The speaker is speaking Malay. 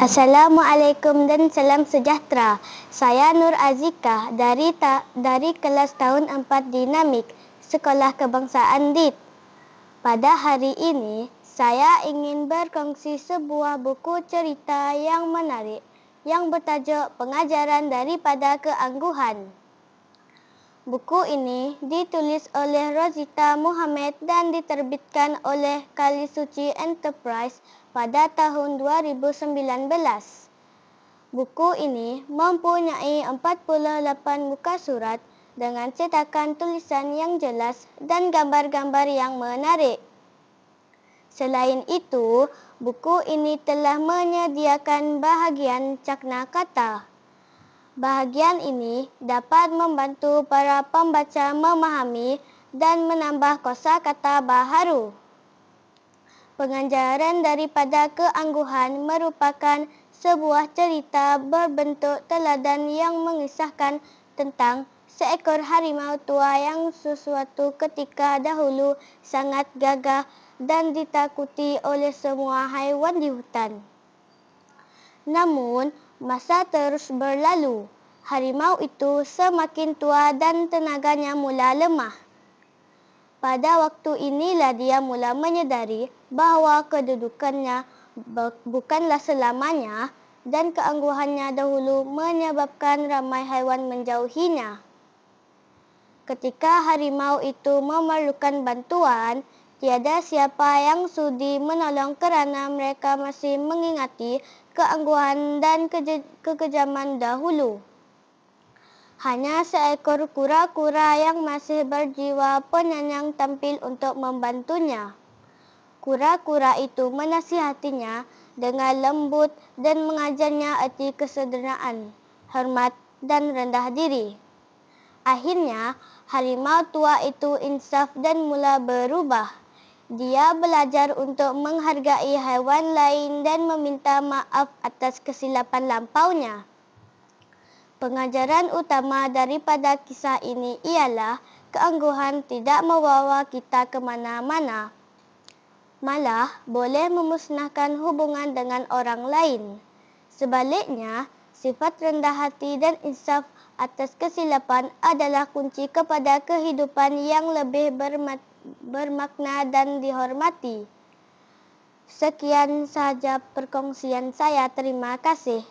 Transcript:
Assalamualaikum dan salam sejahtera. Saya Nur Azika dari ta dari kelas tahun 4 Dinamik, Sekolah Kebangsaan DIT. Pada hari ini, saya ingin berkongsi sebuah buku cerita yang menarik yang bertajuk Pengajaran Daripada Keangguhan. Buku ini ditulis oleh Rosita Muhammad dan diterbitkan oleh Kali Suci Enterprise pada tahun 2019. Buku ini mempunyai 48 muka surat dengan cetakan tulisan yang jelas dan gambar-gambar yang menarik. Selain itu, buku ini telah menyediakan bahagian cakna kata. Bahagian ini dapat membantu para pembaca memahami dan menambah kosakata baharu. Pengajaran daripada keangguhan merupakan sebuah cerita berbentuk teladan yang mengisahkan tentang seekor harimau tua yang sesuatu ketika dahulu sangat gagah dan ditakuti oleh semua haiwan di hutan. Namun, Masa terus berlalu. Harimau itu semakin tua dan tenaganya mula lemah. Pada waktu inilah dia mula menyedari bahawa kedudukannya bukanlah selamanya dan keangguhannya dahulu menyebabkan ramai haiwan menjauhinya. Ketika harimau itu memerlukan bantuan, tiada siapa yang sudi menolong kerana mereka masih mengingati keangguhan dan kekejaman dahulu. Hanya seekor kura-kura yang masih berjiwa penyayang tampil untuk membantunya. Kura-kura itu menasihatinya dengan lembut dan mengajarnya erti kesederhanaan, hormat dan rendah diri. Akhirnya, harimau tua itu insaf dan mula berubah. Dia belajar untuk menghargai haiwan lain dan meminta maaf atas kesilapan lampaunya. Pengajaran utama daripada kisah ini ialah keangguhan tidak membawa kita ke mana-mana. Malah boleh memusnahkan hubungan dengan orang lain. Sebaliknya, sifat rendah hati dan insaf atas kesilapan adalah kunci kepada kehidupan yang lebih bermat bermakna dan dihormati. Sekian sahaja perkongsian saya. Terima kasih.